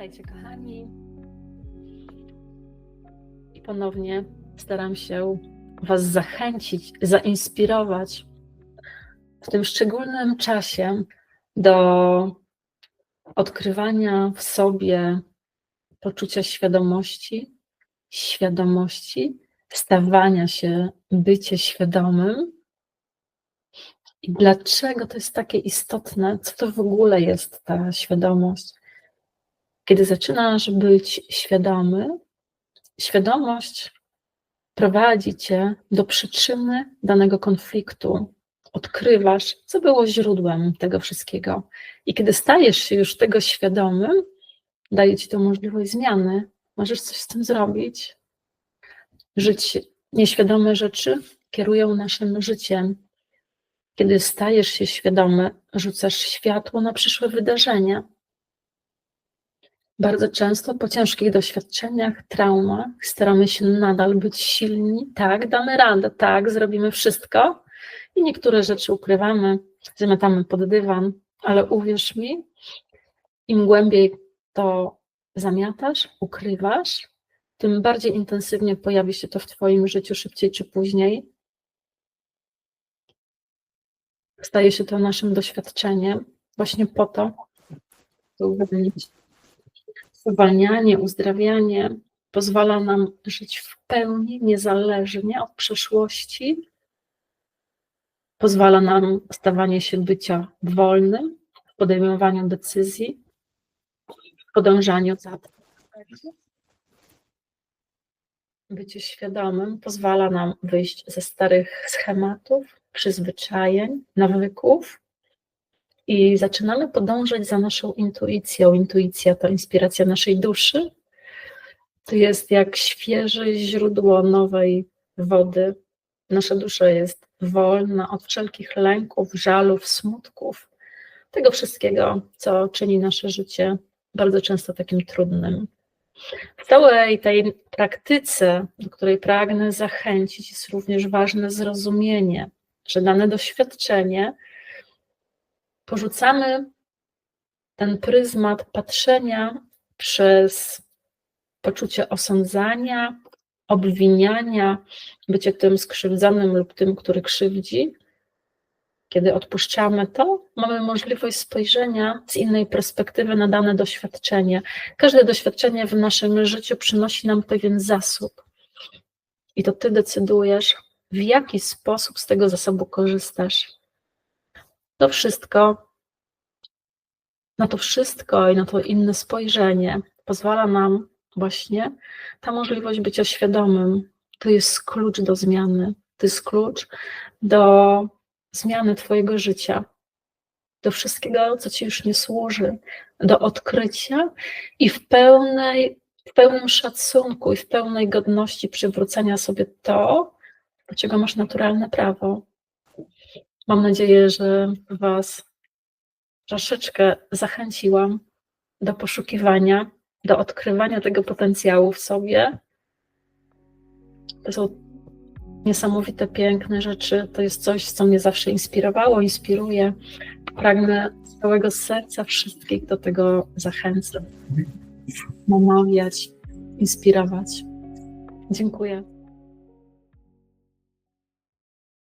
Witajcie, kochani. I ponownie staram się Was zachęcić, zainspirować w tym szczególnym czasie do odkrywania w sobie poczucia świadomości, świadomości, stawania się, bycie świadomym. I dlaczego to jest takie istotne? Co to w ogóle jest ta świadomość? Kiedy zaczynasz być świadomy, świadomość prowadzi cię do przyczyny danego konfliktu. Odkrywasz, co było źródłem tego wszystkiego. I kiedy stajesz się już tego świadomym, daje ci to możliwość zmiany. Możesz coś z tym zrobić. Żyć nieświadome rzeczy kierują naszym życiem. Kiedy stajesz się świadomy, rzucasz światło na przyszłe wydarzenia. Bardzo często po ciężkich doświadczeniach, traumach staramy się nadal być silni. Tak, damy radę, tak, zrobimy wszystko. I niektóre rzeczy ukrywamy, zamiatamy pod dywan, ale uwierz mi, im głębiej to zamiatasz, ukrywasz, tym bardziej intensywnie pojawi się to w Twoim życiu szybciej czy później. Staje się to naszym doświadczeniem właśnie po to, by uwolnić uwalnianie, uzdrawianie pozwala nam żyć w pełni, niezależnie od przeszłości, pozwala nam stawanie się bycia wolnym w podejmowaniu decyzji, w podążaniu za tym. Bycie świadomym pozwala nam wyjść ze starych schematów, przyzwyczajeń, nawyków i zaczynamy podążać za naszą intuicją. Intuicja to inspiracja naszej duszy. To jest jak świeże źródło nowej wody. Nasza dusza jest wolna od wszelkich lęków, żalów, smutków, tego wszystkiego, co czyni nasze życie bardzo często takim trudnym. W całej tej praktyce, do której pragnę zachęcić, jest również ważne zrozumienie, że dane doświadczenie porzucamy ten pryzmat patrzenia przez poczucie osądzania, obwiniania, bycie tym skrzywdzonym lub tym, który krzywdzi. Kiedy odpuszczamy to, mamy możliwość spojrzenia z innej perspektywy na dane doświadczenie. Każde doświadczenie w naszym życiu przynosi nam pewien zasób. I to ty decydujesz, w jaki sposób z tego zasobu korzystasz. To wszystko, na to wszystko i na to inne spojrzenie pozwala nam właśnie ta możliwość bycia świadomym. To jest klucz do zmiany, to jest klucz do zmiany Twojego życia, do wszystkiego, co Ci już nie służy, do odkrycia i w pełnej, w pełnym szacunku i w pełnej godności przywrócenia sobie to, do czego masz naturalne prawo. Mam nadzieję, że Was troszeczkę zachęciłam do poszukiwania, do odkrywania tego potencjału w sobie. To są niesamowite, piękne rzeczy. To jest coś, co mnie zawsze inspirowało, inspiruje. Pragnę z całego serca wszystkich do tego zachęcać, namawiać, inspirować. Dziękuję.